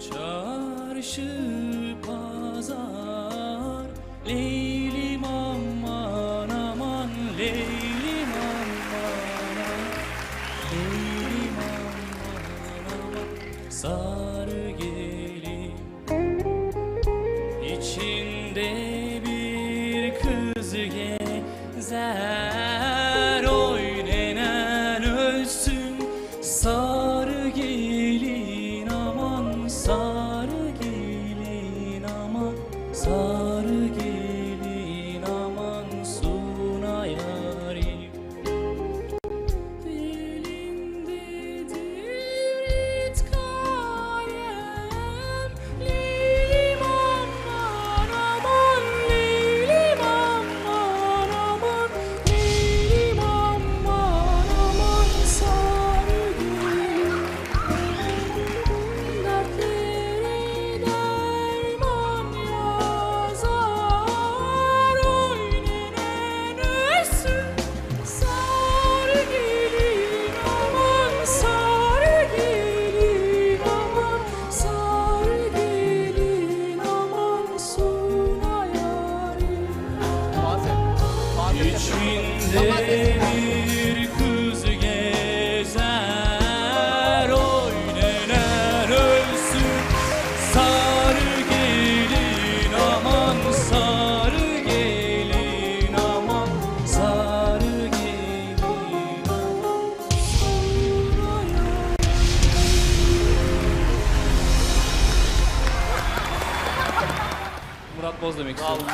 çarşı pazar. Leylim aman aman Leylim aman Leylim aman aman Sarı gelin. İçinde bir kız gezer Sarı İçinde bir kız gezer Oynanan ölsün. Sarı gelin aman Sarı gelin aman Sarı gelin aman. Murat Boz demek istiyorum.